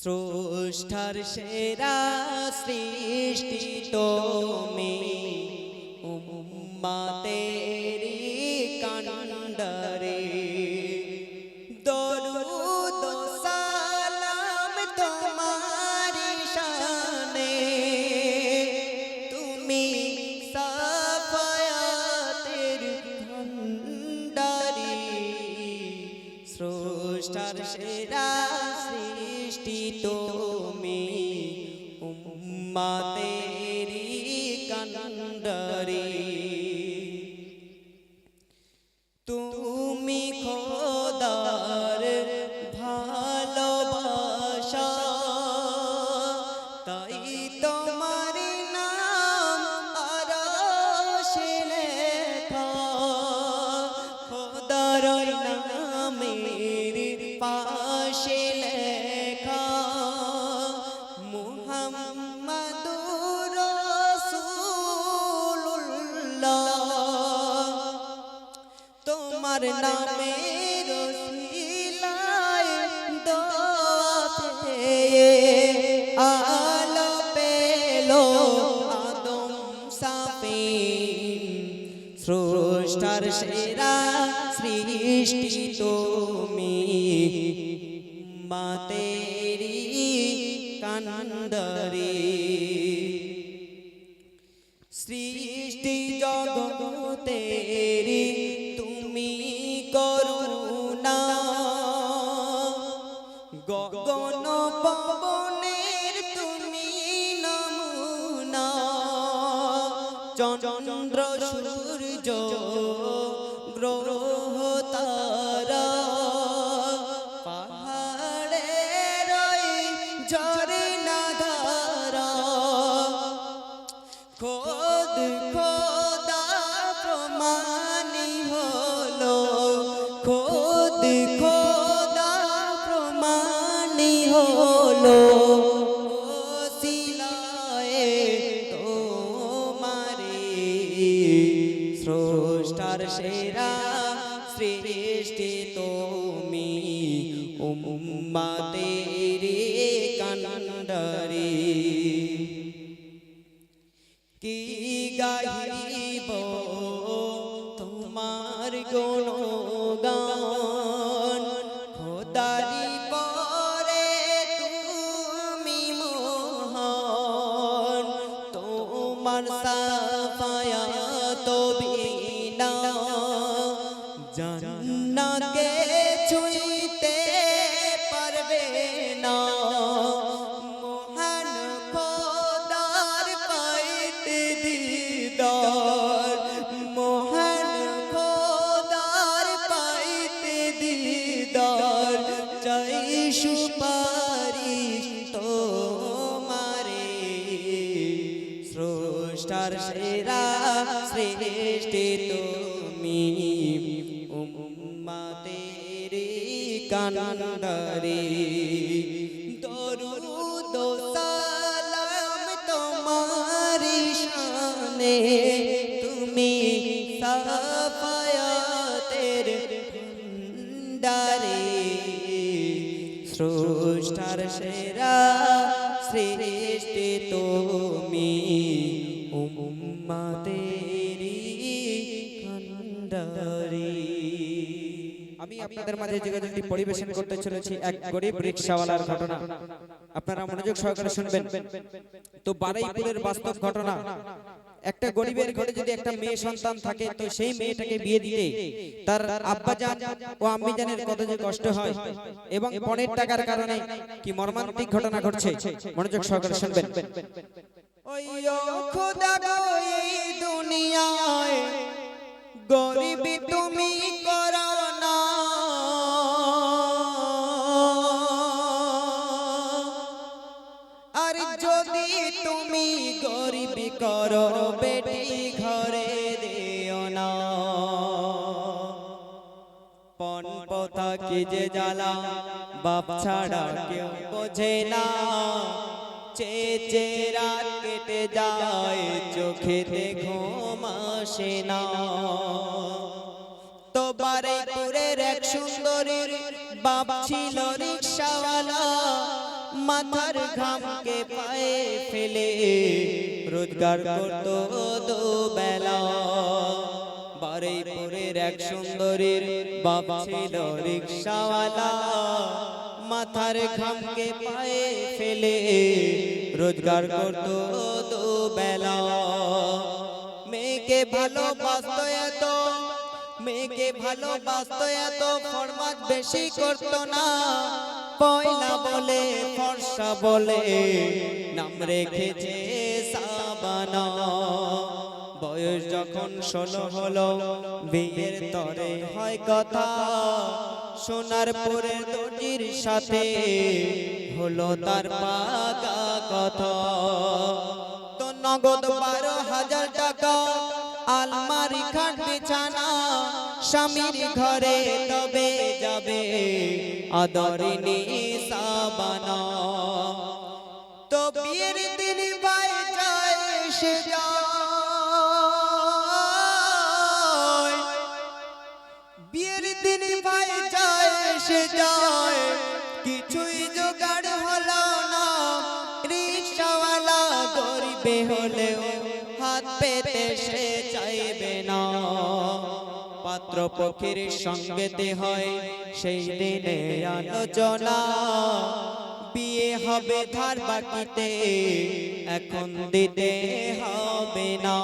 স্রষ্টার সেরা সৃষ্টি তুমি উম্মাতেরি স্রষ্টার সেরা সৃষ্টি তুমি। মাতেরি কানন্দরে চন্দ্র সূর্য গ্রহ তারা উম্মাতেরি কান্ডারি ভান্ডারে স্রষ্টার সেরা সৃষ্টি তুমি উম্মাতেরি কান্ডারে। আমি আপনাদের মাঝে যোগাযোগটি পরিবেশন করতে চলেছি এক গরিব রিক্সাওয়ালার ঘটনা। আপনারা মনোযোগ সহকারে শুনবেন। তো বারুইপুরের বাস্তব ঘটনা। একটা গরিবের ঘরে যদি একটা মেয়ে সন্তান থাকে তো সেই মেয়েটাকে বিয়ে দিতে তার আব্বাজান ও আম্মিজানের কত যে কষ্ট হয়। এবং পণের টাকার কারণে কি মর্মান্তিক ঘটনা ঘটছে? মনোযোগ সহকারে শুনবেন। ওই খোদা গো এই দুনিয়ায় গরিবি তুমি করো। যে জ্বালা, বাপ ছাড়া কেউ বোঝে না। চেচে রাত কেটে যায়, চোখেতে ঘুম আসে না। তো বারেপুরের এক সুন্দরীর বাপ ছিল রিক্সাওয়ালা, মাথার ঘামকে পায়ে ফেলে, রোজগার করত দুবেলা। বারুইপুরের এক সুন্দরীর বাপ ছিল রিক্সাওয়ালা। মাথার ঘামকে পায়ে ফেলে রোজগার করত দুবেলা। মেয়েকে ভালোবাসত এত, মেয়েকে ভালোবাসত এত, ফরমাত বেশি করত না। পয়লা বলে, ফর্সা বলে নাম রেখেছে সাবানা। বয়স যখন ষোলো হলো, বিয়ের তরে হয় কথা। সোনার পরে দর্জির সাথে হলো তার পাকা কথা। তো নগদ বারো হাজার টাকা, আলমারি খাট, বিছানা, স্বামীর ঘরে তবে যাবে আদরিনী সাবানা তো বিয়ের দিন বাই যায় সে যায় যায় সে যায়। কিছুই জোগাড় হলো না। রিক্সাওয়ালা গরিবে হলেও হাত পেতে সে চাইবে না। পাত্র পক্ষের সঙ্গেতে হয় সেই দিনে আলোচনা। বিয়ে হবে ধার বাকিতে, এখন দিতে হবে না।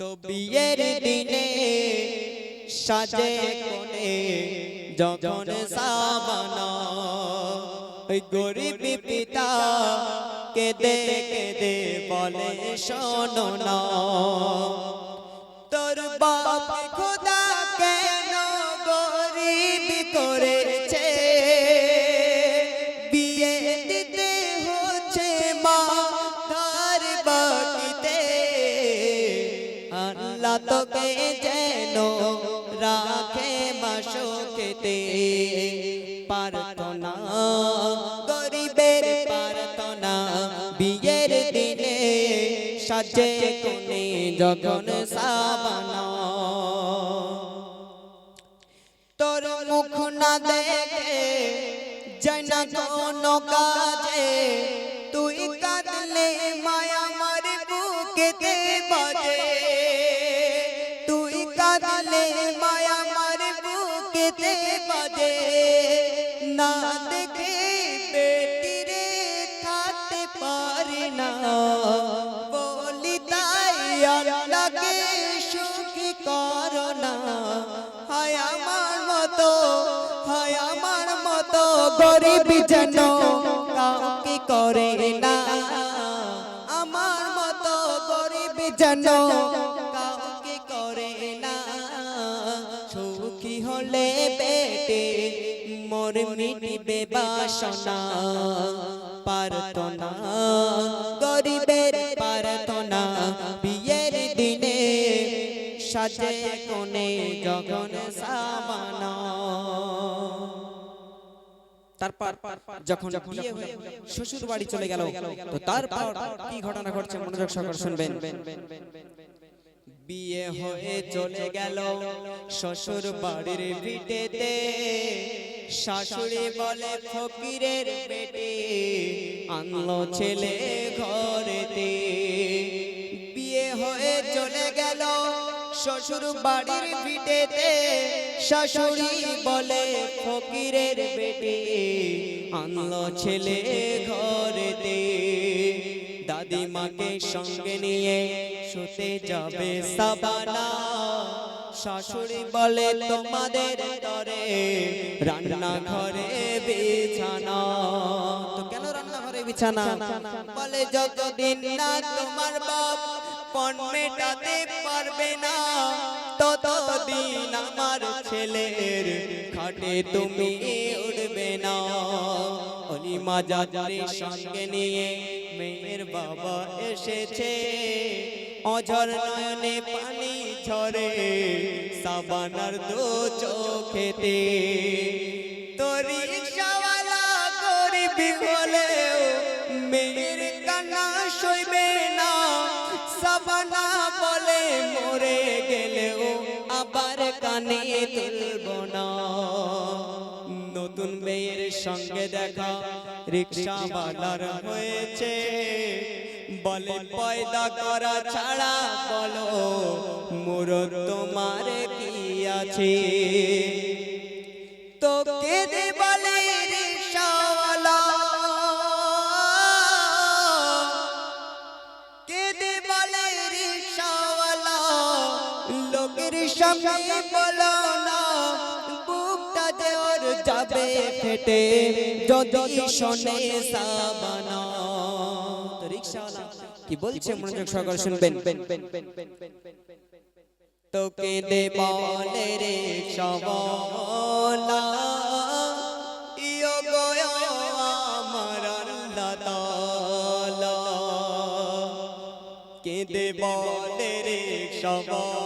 তো বিয়ের দিনে সাজে কোনে যখন সাবানা ওই গরিব পিতা কেঁদে কেঁদে বলে শোনো না সাজে কোনে যখন সাবানা। তোর মুখ না দেখে যায় না কোনো কাজে মতো গরিব যেন কাউকে করে না। আমার মতো গরিব যেন কাউকে করে না। সুখী হলে বেটে মোর মিটিবে বাসনা। প্রার্থনা, গরিবের প্রার্থনা, বিয়ের দিনে সাজে কোনে জগন সামানা। তারপর শ্বশুর বাড়ি চলে গেল, তো তারপর কি ঘটনা ঘটছে মনোযোগ বিয়ে হয়ে চলে গেল শ্বশুর বাড়ির ভিটেতে, শাশুড়ি বলে, ফকিরের বেটে আনলো ছেলে ঘরেতে। বিয়ে হয়ে চলে গেল শ্বশুর বাড়ির ভিটেতে, শাশুড়ি বলে, ফকিরের বেটে আনলো ছেলে ঘরেতে। দাদিমাকে সঙ্গে নিয়ে শুতে যাবে সাবানা। শাশুড়ি বলে, তোমাদের তরে রান্না ঘরে বিছানা। তো কেন রান্না ঘরে বিছানা? বলে, যতদিন না তোমার বাপ পণ মেটাতে পারবে না। ততদিন আমার ছেলের খাটে তুমি উঠবে না। অনিমা যাত্রীর সঙ্গে নিয়ে মেয়ের বাবা এসেছে। অঝর নয়নে পানি ঝরে সাবানার দু চোখেতে। তোরি রিক্সাওয়ালা গরিবি হলেও মেয়ের কান্না সইবে না। সাবানা বলে মরে গেলেও আবার কানে তুলব না। নতুন মেয়ের সঙ্গে দেখা রিক্সাওয়ালার হয়েছে। বলে পয়দা করা ছাড়া বলো মোর তোমার কি আছে? তো কেঁদে বলে সামনে বলো না, বুকটা যে ওর যাবে ফেটে, যদি শোনে সাবানা। কি বলছে মনোযোগ সহকারে শুনবেন? তো কেঁদে বলে রে সবলা। রে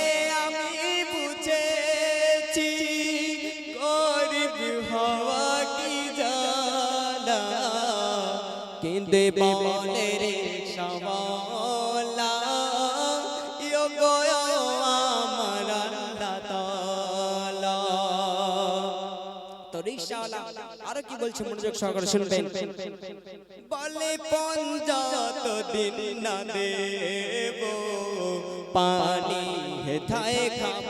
বলছে, মনোযোগ সহকারে শুনবেন। বলে পঞ্জাত দিন না দেব, পানি হেথায় খাব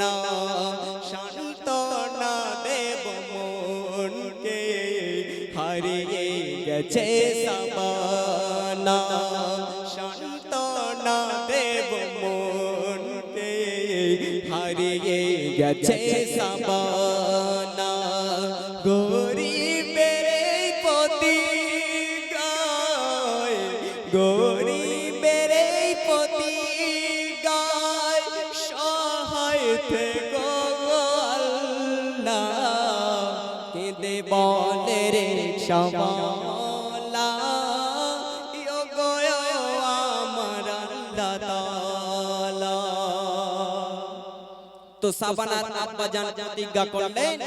না, শান্ত না দেব মনকে, হারিয়ে গেছে সাবানা। শান্ত না দেব মনকে, হারিয়ে গেছে সাবানা। আল্লাহ তাআলা তো সাবানার আব্বা জান প্রতিজ্ঞা করলেন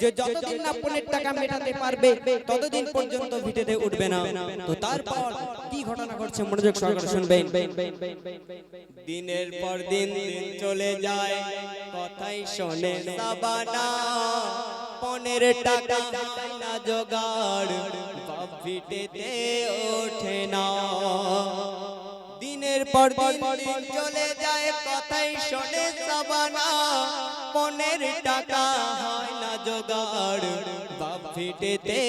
যে যতদিন না পনেরো টাকা মেটাতে পারবে, ততদিন পর্যন্ত ভিটেতে উঠবে না। তো তারপর কি ঘটনা ঘটছে মনোযোগ সহকারে শুনবেন। দিনের পর দিন দিন চলে যায়, কথাই শোনে সাবানা। পনেরো টাকা না জোগাড় ভিটেতে ওঠে না। দিনের পর দিন চলে যায় কথাই শোনে সাবানা। পনেরো টাকা হয় না জোগাড়, বাপ ফিটেতে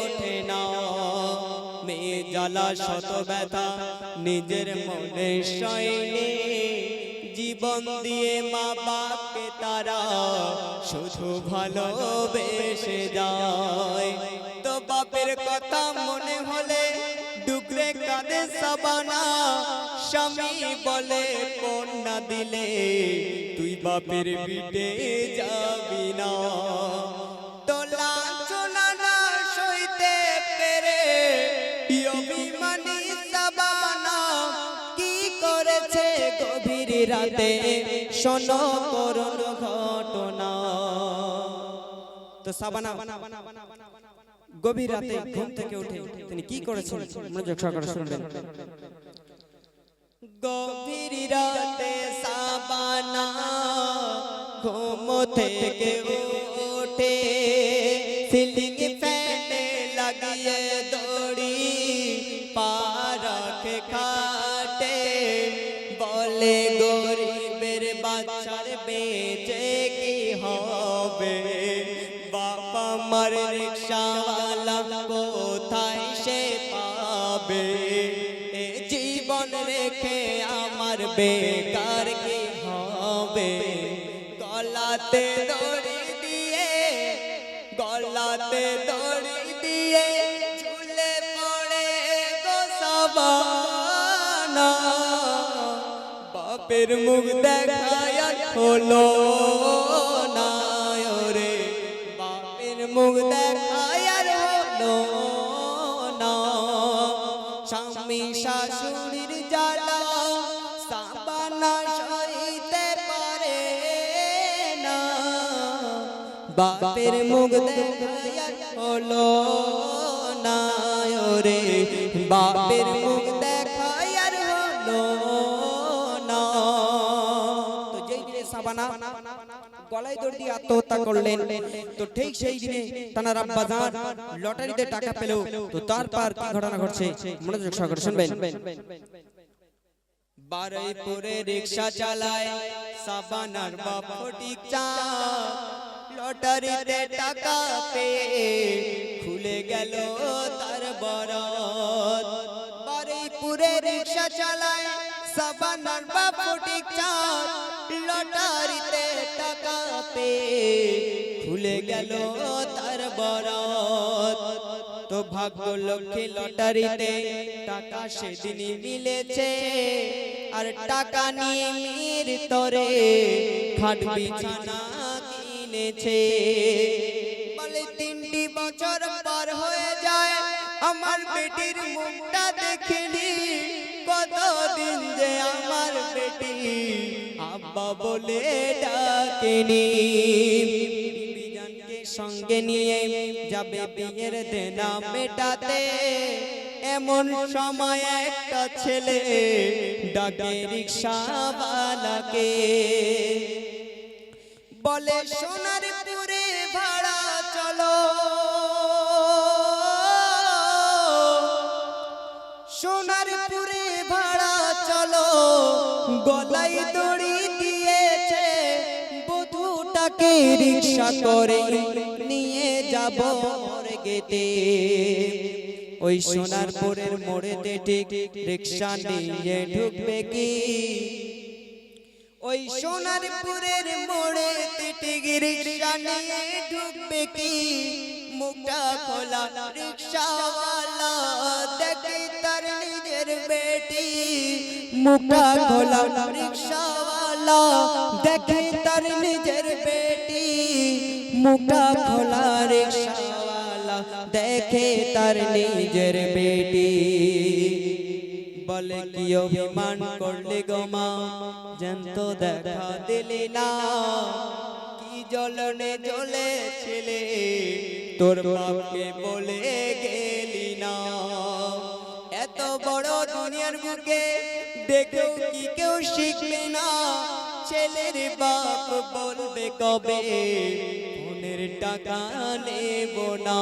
ওঠে না। মেয়ে জ্বালা, শত ব্যথা, নিজের মনে সয়নে। জীবন দিয়ে মা বাপকে তারা শুধু ভালোবেসে যায়। তো বাপের কথা মনে হলে কাঁদে সাবানা, স্বামী বলে, কন্যা দিলে তুই বাপের বিটে যাবি না। রাতে? শোনো করুণ ঘটনা। তো সাবানা গভীর রাতে ঘুম থেকে উঠে তিনি কি করেছেন? মনোযোগ সহকারে শুনবেন। গভীর রাতে সাবানা ঘুম থেকে উঠে সিলিং ফ্যানে লাগিয়ে দড়ি পারকে খাটে বলে গরিবের বাচ্চার বেঁচে কি হবে? বাবা মার রিক্সাওয়ালা বেকার কি হবে? গলাতে দড়ি দিয়ে, গলাতে দড়ি দিয়ে ঝুলে পড়ে গো সাবানা। বাপের মুখ দেখায় হলো না রে বাপের মুখ দেখায় হলো না। স্বামী শাশুড়ির না বাপের মুখ দেখায় হলো বাপের মুখ দেখাই আর হলো না আত্মহত্যা করলেন, তো ঠিক সেই দিনে তানার লটারিতে টাকা পেল, তো তারপর রিক্সা চালায়, সাবানার বাপ ফটিক চা লটারিতে টাকা পেয়ে খুলে গেল তার বরত বারুইপুরে রিক্সা চালায়, সাবানার বাপ ফটিক চা লটারিতে টাকা পেয়ে খুলে গেল তার বরত তো ভাগ্য লক্ষ্মী লটারিতে টাকা সেদিনই মিলেছে, আর টাকা নিয়ে মির তরে খাট বিছানা কিনেছে বলে তিনটি বছর পার হয়ে যায়। আমার বেটির মুখটা দেখিনি। কতদিন যে আমার বেটি আব্বা বলে ডাকেনি। সঙ্গে নিয়ে যাবে বিয়ের দেনা মেটাতে। এমন সময় একটা ছেলে ডাকে রিক্সাওয়ালাকে। বলে সোনার পুরে ভাড়া চলো। সোনার পুরে ভাড়া চলো। গলায় দড়ি দিয়েছে বধুটাকে রিক্সা করে নিয়ে যাব গেতে ওই সোনারপুরের মোড়েতে ঠিক রিক্সা নিয়ে ঢুকবে কি? ওই সোনারপুরের ঠিক রিক্সা নিয়ে ঢুকবে কি? মুখটা খোলা রিক্সাওয়ালা দেখে তার নিজের বেটি। মুখটা খোলা রিক্সাওয়ালা দেখে তার নিজের বেটি। মুখটা খোলা রিক্সাওয়ালা দেখে তার নিজের বেটি। কি অভিমান করলে গোমা জ্যান্ত দেখা দিলি না। কি জ্বলনে জ্বলেছিলে, তোর বাপকে বলে গেলি না। এত বড় দুনিয়ার বুকে দেখেও কি কেউ শিখবে না। ছেলের বাপ বলবে কবে, ফোনের টাকা নেব না।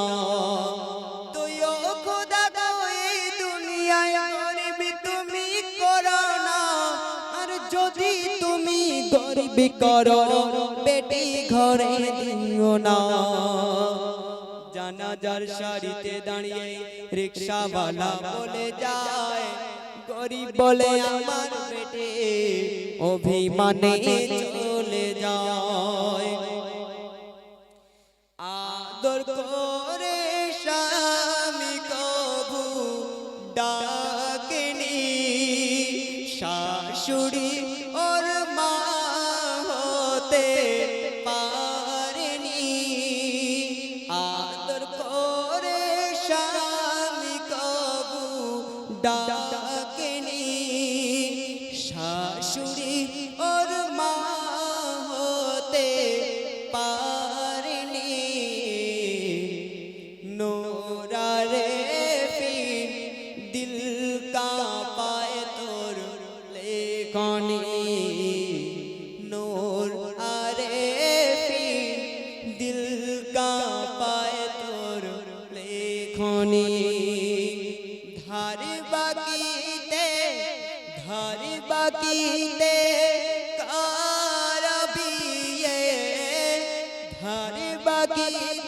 গরিবি করো, বেটি ঘরে দিও না। জানাজার শাড়িতে দাঁড়িয়ে রিক্সাওয়ালা বলে যায়, গরিব বলে আমার বেটে, অভিমানে চলে যায়। পা বাকিতে কার বিয়ে? ধারি বাকিতে